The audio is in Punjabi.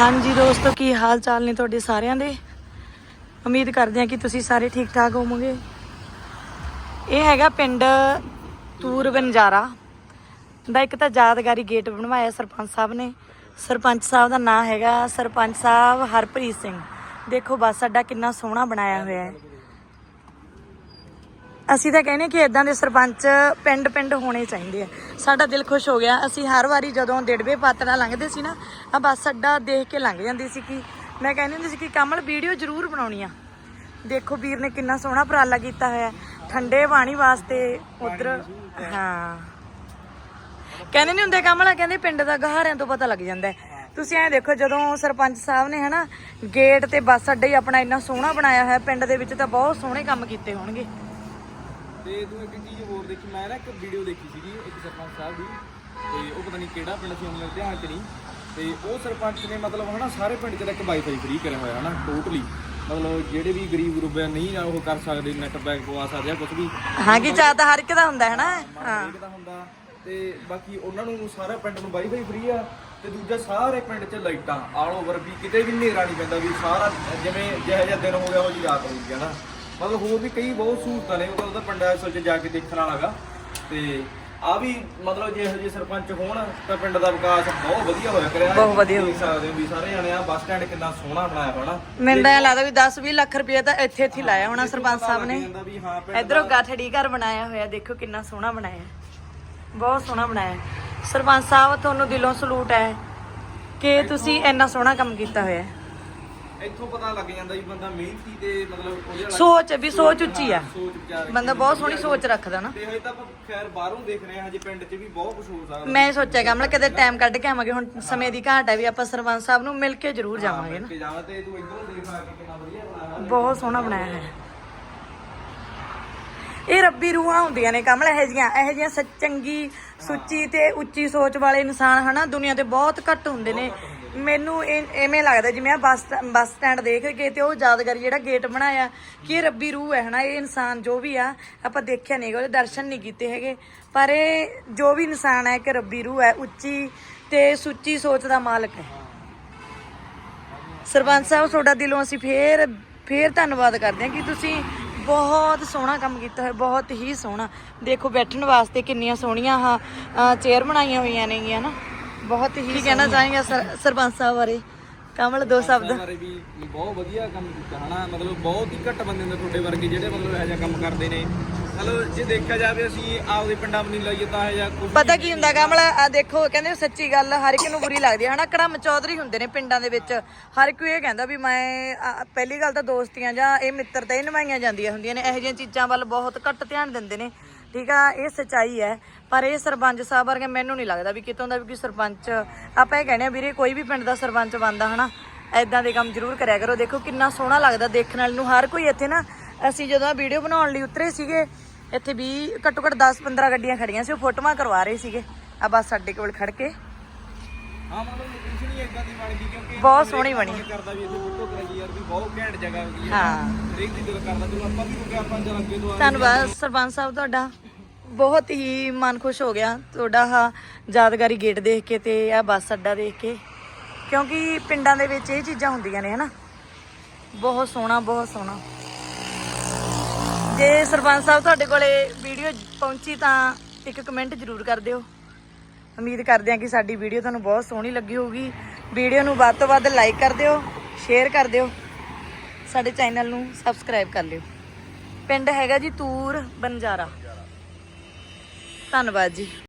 ਹਾਂਜੀ ਦੋਸਤੋ, ਕੀ ਹਾਲ ਚਾਲ ਨੇ ਤੁਹਾਡੇ ਸਾਰਿਆਂ ਦੇ? ਉਮੀਦ ਕਰਦੇ ਹਾਂ ਕਿ ਤੁਸੀਂ ਸਾਰੇ ਠੀਕ ਠਾਕ ਹੋਵੋਗੇ। ਇਹ ਹੈਗਾ ਪਿੰਡ ਤੂਰ ਬੰਜਾਰਾ ਦਾ ਇੱਕ ਤਾਂ ਯਾਦਗਾਰੀ ਗੇਟ ਬਣਵਾਇਆ ਸਰਪੰਚ ਸਾਹਿਬ ਨੇ। ਸਰਪੰਚ ਸਾਹਿਬ ਦਾ ਨਾਂ ਹੈਗਾ ਸਰਪੰਚ ਸਾਹਿਬ ਹਰਪ੍ਰੀਤ ਸਿੰਘ। ਦੇਖੋ ਬੱਸ ਅੱਡਾ ਕਿੰਨਾ ਸੋਹਣਾ ਬਣਾਇਆ ਹੋਇਆ ਹੈ। ਅਸੀਂ ਤਾਂ ਕਹਿੰਦੇ ਕਿ ਇਦਾਂ ਦੇ ਸਰਪੰਚ ਪਿੰਡ ਪਿੰਡ ਹੋਣੇ ਚਾਹੀਦੇ ਆ। ਸਾਡਾ ਦਿਲ ਖੁਸ਼ ਹੋ ਗਿਆ। ਅਸੀਂ ਹਰ ਵਾਰੀ ਜਦੋਂ ਡੇੜਵੇ ਪਾਤੜਾ ਲੰਘਦੇ ਸੀ ਨਾ ਆ ਬੱਸ ਅੱਡਾ ਦੇਖ ਕੇ ਲੰਘ ਜਾਂਦੀ ਸੀ ਕਿ ਮੈਂ ਕਹਿੰਦੀ ਹੁੰਦੀ ਸੀ ਕਿ ਕਮਲ ਵੀਡੀਓ ਜ਼ਰੂਰ ਬਣਾਉਣੀ ਆ। ਦੇਖੋ ਵੀਰ ਨੇ ਕਿੰਨਾ ਸੋਹਣਾ ਉਪਰਾਲਾ ਕੀਤਾ ਹੋਇਆ। ਠੰਡੇ ਪਾਣੀ ਵਾਸਤੇ ਉਧਰ, ਹਾਂ। ਕਹਿੰਦੇ ਨਹੀਂ ਹੁੰਦੇ ਕਮਲਾ, ਕਹਿੰਦੇ ਪਿੰਡ ਦਾ ਗਹਾਰਿਆਂ ਤੋਂ ਪਤਾ ਲੱਗ ਜਾਂਦਾ। ਤੁਸੀਂ ਐਂ ਦੇਖੋ ਜਦੋਂ ਸਰਪੰਚ ਸਾਹਿਬ ਨੇ ਹਨਾ, ਗੇਟ ਤੇ ਬੱਸ ਅੱਡੇ ਹੀ ਆਪਣਾ ਇੰਨਾ ਸੋਹਣਾ ਬਣਾਇਆ ਹੋਇਆ, ਪਿੰਡ ਦੇ ਵਿੱਚ ਤਾਂ ਬਹੁਤ ਸੋਹਣੇ ਕੰਮ ਕੀਤੇ ਹੋਣਗੇ। ਤੇ ਤੂੰ ਇੱਕ ਚੀਜ਼ ਹੋਰ ਦੇਖੀ ਮੈਂ ਨਾ ਇੱਕ ਵੀਡੀਓ ਦੇਖੀ ਸੀਗੀ ਇੱਕ ਸਰਪੰਚ ਸਾਹਿਬ ਦੀ ਤੇ ਉਹ ਪਤਾ ਨਹੀਂ ਕਿਹੜਾ ਪਿੰਡ ਸੀ ਉਹਨਾਂ ਧਿਆਨ ਚ ਨਹੀਂ। ਤੇ ਉਹ ਸਰਪੰਚ ਨੇ ਮਤਲਬ ਹਨਾ ਸਾਰੇ ਪਿੰਡ ਚ ਤਾਂ ਇੱਕ ਵਾਈਫਾਈ ਫ੍ਰੀ ਕਰਿਆ ਹੋਇਆ ਹਨਾ ਟੋਟਲੀ ਮਤਲਬ ਜਿਹੜੇ ਵੀ ਗਰੀਬ ਗਰੂਬ ਨਹੀਂ ਆ ਉਹ ਕਰ ਸਕਦੇ ਨੈਟ ਪੈਕ ਪਵਾ ਸਕਦੇ ਆ ਕੁਝ ਵੀ। ਹਾਂ ਕਿ ਚਾਹ ਤਾਂ ਹਰ ਇੱਕ ਦਾ ਹੁੰਦਾ ਹੈ ਨਾ ਹਾਂ। ਇੱਕ ਦਾ ਹੁੰਦਾ। ਤੇ ਬਾਕੀ ਉਹਨਾਂ ਨੂੰ ਸਾਰਾ ਪਿੰਡ ਨੂੰ ਵਾਈਫਾਈ ਫ੍ਰੀ ਆ ਤੇ ਦੂਜਾ ਸਾਰੇ ਪਿੰਡ 'ਚ ਲਾਈਟਾਂ ਆਲ ਓਵਰ ਵੀ ਕਿਤੇ ਵੀ ਹਨੇਰਾ ਨਹੀਂ ਪੈਂਦਾ ਵੀ ਸਾਰਾ ਜਿਵੇਂ ਜਿਹੋ ਜਿਹਾ ਦਿਨ ਹੋ ਗਿਆ ਉਹ ਜੀ ਰਾਤ ਹੋ ਗਈ ਹੈ ਨਾ ਮਤਲਬ ਹੋਰ ਵੀ ਕਈ ਬਹੁਤ ਸਹੂਲਤਾਂ ਨੇ ਉਹ ਤਾਂ ਉਹਦਾ ਪਿੰਡ ਅਸਲ 'ਚ ਜਾ ਕੇ ਦੇਖਣ ਵਾਲਾਗਾ ਤੇ ਆ ਵੀ ਮਤਲਬ ਜੇ ਇਹੋ ਜਿਹੇ ਸਰਪੰਚ ਹੋਣ ਤਾਂ ਪਿੰਡ ਦਾ ਵਿਕਾਸ ਬਹੁਤ ਵਧੀਆ ਹੋਇਆ ਕਰਿਆ। ਬਹੁਤ ਵਧੀਆ। ਦੇਖ ਸਕਦੇ ਹੋ ਵੀ ਸਾਰੇ ਜਾਣੇ ਆ ਬੱਸ ਸਟੈਂਡ ਕਿੰਨਾ ਸੋਹਣਾ ਬਣਾਇਆ ਨਾ ਮੈਨੂੰ ਤਾਂ ਐਂ ਲੱਗਦਾ ਵੀ 10 20 ਲੱਖ ਰੁਪਏ ਤਾਂ ਇੱਥੇ ਇੱਥੇ ਲਾਇਆ ਹੋਣਾ ਸਰਪੰਚ ਸਾਹਿਬ ਨੇ। ਇਧਰੋਂ ਗਾਠੜੀ ਘਰ ਬਣਾਇਆ ਹੋਇਆ ਦੇਖੋ ਕਿੰਨਾ ਸੋਹਣਾ ਬਣਾਇਆ। ਬਹੁਤ ਸੋਹਣਾ ਬਣਾਇਆ। ਸਰਪੰਚ ਸਾਹਿਬ ਤੁਹਾਨੂੰ ਦਿਲੋਂ ਸਲੂਟ ਹੈ ਕਿ ਤੁਸੀਂ ਇੰਨਾ ਸੋਹਣਾ ਕੰਮ ਕੀਤਾ ਹੋਇਆ ਹੈ। ਇੱਥੋਂ ਪਤਾ ਲੱਗ ਜਾਂਦਾ ਵੀ ਬੰਦਾ ਮਿਹਨਤੀ ਤੇ ਮਤਲਬ ਉਹਦੇ ਵਾਲਾ ਸੋਚ ਵੀ ਸੋਚ ਉੱਚੀ ਆ। ਸੋਚ ਬੰਦਾ ਬਹੁਤ ਸੋਹਣੀ ਸੋਚ ਰੱਖਦਾ ਨਾ। ਤੇ ਹਜੇ ਤਾਂ ਆਪਾਂ ਖੈਰ ਬਾਹਰੋਂ ਦੇਖ ਰਹੇ ਹਾਂ ਹਜੇ ਪਿੰਡ 'ਚ ਵੀ ਬਹੁਤ ਕੁਝ ਹੋ ਸਕਦਾ। ਮੈਂ ਸੋਚਿਆ ਕਮਲ ਕਿਤੇ ਟਾਈਮ ਕੱਢ ਕੇ ਆਵਾਂਗੇ ਹੁਣ ਸਮੇਂ ਦੀ ਘਾਟ ਹੈ ਵੀ ਆਪਾਂ ਸਰਪੰਚ ਸਾਹਿਬ ਨੂੰ ਮਿਲ ਕੇ ਜ਼ਰੂਰ ਜਾਵਾਂਗੇ ਨਾ। ਕਿ ਜਾਵਾਂ ਤੇ ਤੂੰ ਇਧਰੋਂ ਦੇਖ ਆ ਕੇ ਕਿੰਨਾ ਵਧੀਆ ਬਣਾਇਆ ਹੋਇਆ। ਬਹੁਤ ਸੋਹਣਾ ਬਣਾਇਆ ਹੈ। ਇਹ ਰੱਬੀ ਰੂਹਾਂ ਹੁੰਦੀਆਂ ਨੇ ਕਮਲ ਇਹ ਜੀਆਂ ਇਹ ਜੀਆਂ ਸੱਚ ਚੰਗੀ ਸੁੱਚੀ ਤੇ ਉੱਚੀ ਸੋਚ ਵਾਲੇ ਇਨਸਾਨ ਹਨਾ ਦੁਨੀਆ ਤੇ ਬਹੁਤ ਘੱਟ ਹੁੰਦੇ ਨੇ। ਮੈਨੂੰ ਇਹ- ਐਵੇਂ ਲੱਗਦਾ ਜਿਵੇਂ ਆ ਬੱਸ ਬੱਸ ਸਟੈਂਡ ਦੇਖ ਕੇ ਤੇ ਉਹ ਯਾਦਗਾਰੀ ਜਿਹੜਾ ਗੇਟ ਬਣਾਇਆ, ਕਿ ਇਹ ਰੱਬੀ ਰੂਹ ਹੈ ਹਨਾ, ਇਹ ਇਨਸਾਨ ਜੋ ਵੀ ਆ, ਆਪਾਂ ਦੇਖਿਆ ਨਹੀਂ ਉਹਦੇ ਦਰਸ਼ਨ ਨਹੀਂ ਕੀਤੇ ਹੈਗੇ। ਪਰ ਇਹ ਜੋ ਵੀ ਇਨਸਾਨ ਹੈ ਕਿ ਰੱਬੀ ਰੂਹ ਹੈ, ਉੱਚੀ ਤੇ ਸੁੱਚੀ ਸੋਚ ਦਾ ਮਾਲਕ ਹੈ। ਸਰਪੰਚ ਸਾਹਿਬ, ਤੁਹਾਡਾ ਦਿਲੋਂ ਅਸੀਂ ਫੇਰ ਫੇਰ ਧੰਨਵਾਦ ਕਰਦੇ ਹਾਂ ਕਿ ਤੁਸੀਂ ਬਹੁਤ ਸੋਹਣਾ ਕੰਮ ਕੀਤਾ ਹੋਇਆ, ਬਹੁਤ ਹੀ ਸੋਹਣਾ। ਦੇਖੋ, ਬੈਠਣ ਵਾਸਤੇ ਕਿੰਨੀਆਂ ਸੋਹਣੀਆਂ ਆ ਚੇਅਰ ਬਣਾਈਆਂ ਹੋਈਆਂ ਨੇਗੀਆਂ ਨਾ। ਬਹੁਤ ਹੀ ਕਹਿਣਾ ਚਾਹਾਂਗਾ ਸਰ- ਸਰਪੰਚ ਸਾਹਿਬ ਬਾਰੇ? ਕਮਲ ਦੋ ਸ਼ਬਦ। ਬਾਰੇ ਵੀ ਬਹੁਤ ਵਧੀਆ ਕੰਮ ਕੀਤਾ ਹਨਾ? ਮਤਲਬ ਬਹੁਤ ਹੀ ਘੱਟ ਬੰਦੇ ਨੇ ਤੁਹਾਡੇ ਵਰਗੇ ਜਿਹੜੇ ਮਤਲਬ ਇਹੋ ਜਿਹਾ ਕੰਮ ਕਰਦੇ ਨੇ। ਮਤਲਬ ਜੇ ਦੇਖਿਆ ਜਾਵੇ ਅਸੀਂ ਆਪਦੇ ਪਿੰਡਾਂ ਨੂੰ ਨਹੀਂ ਲਾਈਏ ਤਾਂ ਇਹੋ ਜਿਹਾ ਕੁਝ ਪਤਾ ਕੀ ਹੁੰਦਾ ਕਮਲ ਆ ਦੇਖੋ ਕਹਿੰਦੇ ਸੱਚੀ ਗੱਲ ਹਰ ਇੱਕ ਨੂੰ ਬੁਰੀ ਲੱਗਦੀ ਹੈ ਹਨਾ? ਕੜਮ ਚੌਧਰੀ ਹੁੰਦੇ ਨੇ ਪਿੰਡਾਂ ਦੇ ਵਿੱਚ। ਹਰ ਕੋਈ ਇਹ ਕਹਿੰਦਾ ਵੀ ਮੈਂ ਆ, ਪਹਿਲੀ ਗੱਲ ਤਾਂ ਦੋਸਤੀਆਂ ਜਾਂ ਇਹ ਮਿੱਤਰਤਾ ਹੀ ਨਿਭਾਈਆਂ ਜਾਂਦੀਆਂ ਹੁੰਦੀਆਂ ਨੇ ਇਹੋ ਜਿਹੀਆਂ ਚੀਜ਼ਾਂ ਵੱਲ ਬਹੁਤ ਘੱਟ ਧਿਆਨ ਦਿੰਦੇ ਨੇ। ਠੀਕ ਆ, ਇਹ ਸਚਾਈ ਹੈ। ਪਰ ਇਹ ਸਰਪੰਚ ਸਾਹਿਬ ਵਰਗੇ ਮੈਨੂੰ ਨਹੀਂ ਲੱਗਦਾ ਵੀ ਕਿਤੋਂ ਦਾ ਵੀ ਕੋਈ ਸਰਪੰਚ, ਆਪਾਂ ਇਹ ਕਹਿੰਦੇ ਆ ਵੀਰੇ, ਕੋਈ ਵੀ ਪਿੰਡ ਦਾ ਸਰਪੰਚ ਬਣਦਾ, ਹਨਾ? ਐਦਾਂ ਦੇ ਕੰਮ ਜ਼ਰੂਰ ਕਰਿਆ ਕਰੋ। ਦੇਖੋ ਕਿੰਨਾ ਸੋਹਣਾ ਲੱਗਦਾ ਦੇਖਣ ਵਾਲੇ ਨੂੰ। ਹਰ ਕੋਈ ਇੱਥੇ ਨਾ, ਅਸੀਂ ਜਦੋਂ ਵੀਡੀਓ ਬਣਾਉਣ ਲਈ ਉਤਰੇ ਸੀਗੇ, ਇੱਥੇ ਵੀ ਘੱਟੋ ਘੱਟ 10 15 ਗੱਡੀਆਂ ਖੜੀਆਂ ਸੀ, ਉਹ ਫੋਟੋਆਂ ਕਰਵਾ ਰਹੇ ਸੀਗੇ। ਆ ਬਸ ਸਾਡੇ ਕੋਲ ਖੜ ਕੇ। ਹਾਂ ਮਤਲਬ ਲੋਕੇਸ਼ਨ ਹੀ ਇਦਾਂ ਦੀ ਬਣ ਗਈ ਕਿਉਂਕਿ ਬਹੁਤ ਸੋਹਣੀ ਬਣੀ। ਮਨ ਕਰਦਾ ਵੀ ਇੱਥੇ ਫੋਟੋ ਕਰਾਈ ਯਾਰ ਵੀ ਬਹੁਤ ਘੈਂਟ ਜਗ੍ਹਾ ਹੁੰਦੀ ਹੈ। ਹਾਂ। ਹਰੇਕ ਦੀ ਦਿਲ ਕਰਦਾ ਚਲੋ ਆਪਾਂ ਵੀ ਹੋ ਗਿਆ ਆਪਾਂ ਜਦ ਅੱਗੇ ਤੋਂ ਆ ਧੰਨਵਾਦ ਸਰਪੰਚ ਸਾਹਿਬ ਤੁਹਾਡਾ। ਬਹੁਤ ਹੀ ਮਨ ਖੁਸ਼ ਹੋ ਗਿਆ ਤੁਹਾਡਾ ਆ ਯਾਦਗਾਰੀ ਗੇਟ ਦੇਖ ਕੇ ਤੇ ਆ ਬੱਸ ਅੱਡਾ ਦੇਖ ਕੇ। ਕਿਉਂਕਿ ਪਿੰਡਾਂ ਦੇ ਵਿੱਚ ਇਹ ਚੀਜ਼ਾਂ ਹੁੰਦੀਆਂ ਨੇ ਹਨਾ? ਬਹੁਤ ਸੋਹਣਾ ਬਹੁਤ ਸੋਹਣਾ। ਜੇ ਸਰਪੰਚ ਸਾਹਿਬ ਤੁਹਾਡੇ ਕੋਲੇ ਵੀਡੀਓ ਪਹੁੰਚੀ ਤਾਂ ਇੱਕ ਕਮੈਂਟ ਜ਼ਰੂਰ ਕਰ ਦਿਓ। ਉਮੀਦ ਕਰਦੇ ਹਾਂ ਕਿ ਸਾਡੀ ਵੀਡੀਓ ਤੁਹਾਨੂੰ ਬਹੁਤ ਸੋਹਣੀ ਲੱਗੀ ਹੋਊਗੀ। ਵੀਡੀਓ ਨੂੰ ਵੱਧ ਤੋਂ ਵੱਧ ਲਾਈਕ ਕਰ ਦਿਓ ਸ਼ੇਅਰ ਕਰ ਦਿਓ, ਸਾਡੇ ਚੈਨਲ ਨੂੰ ਸਬਸਕ੍ਰਾਈਬ ਕਰ ਲਿਓ। ਪਿੰਡ ਹੈਗਾ ਜੀ ਤੂਰ ਬੰਜਾਰਾ। ਧੰਨਵਾਦ ਜੀ।